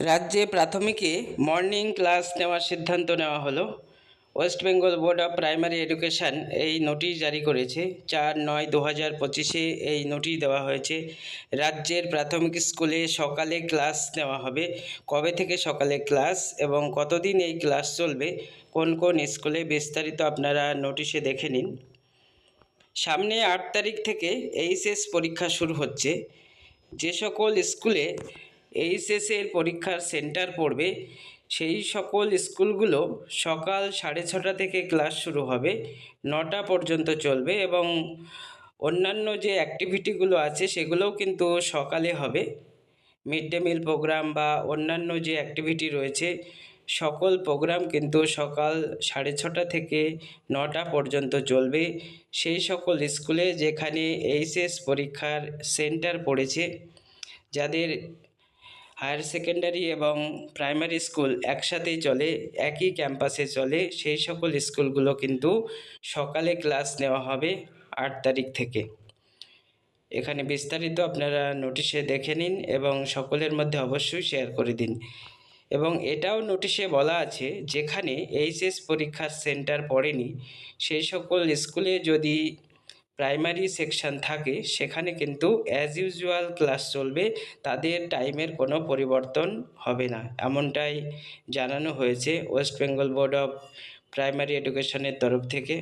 রাজ্যে প্রাথমিকে morning class নেওয়ার সিদ্ধান্ত নেওয়া হলো। West Bengal board of primary education এই নোটিশ জারি করেছে। চার নয় দু হাজার পঁচিশে এই নোটিশ দেওয়া হয়েছে। রাজ্যের প্রাথমিক স্কুলে সকালে ক্লাস নেওয়া হবে। কবে থেকে সকালে ক্লাস এবং কতদিন এই ক্লাস চলবে? কোন কোন স্কুলে বিস্তারিত আপনারা নোটিশে দেখে নিন। সামনে আট তারিখ থেকে এইচএস পরীক্ষা শুরু হচ্ছে। যে সকল স্কুলে এইচএসের পরীক্ষার সেন্টার পড়বে। সেই সকল স্কুলগুলো সকাল সাড়ে ছটা থেকে ক্লাস শুরু হবে, নটা পর্যন্ত চলবে এবং অন্যান্য যে অ্যাক্টিভিটিগুলো আছে সেগুলোও কিন্তু সকালে হবে। মিড ডে মিল প্রোগ্রাম বা অন্যান্য যে অ্যাক্টিভিটি রয়েছে, সকল প্রোগ্রাম কিন্তু সকাল সাড়ে ছটা থেকে নটা পর্যন্ত চলবে। সেই সকল স্কুলে যেখানে এইচএস পরীক্ষার সেন্টার পড়েছে, যাদের হায়ার সেকেন্ডারি এবং প্রাইমারি স্কুল একসাথেই চলে, একই ক্যাম্পাসে চলে, সেই সকল স্কুলগুলো কিন্তু সকালে ক্লাস নেওয়া হবে আট তারিখ থেকে। এখানে বিস্তারিত আপনারা নোটিশে দেখে নিন এবং সকলের মধ্যে অবশ্যই শেয়ার করে দিন। এবং এটাও নোটিশে বলা আছে, যেখানে এইচএস পরীক্ষার সেন্টার পড়েনি, সেই সকল স্কুলে যদি প্রাইমারি সেকশন থাকে, সেখানে কিন্তু অ্যাজ ইউজুয়াল ক্লাস চলবে, তাদের টাইমের কোনো পরিবর্তন হবে না। এমনটাই জানানো হয়েছে West Bengal board of primary এডুকেশনের তরফ থেকে।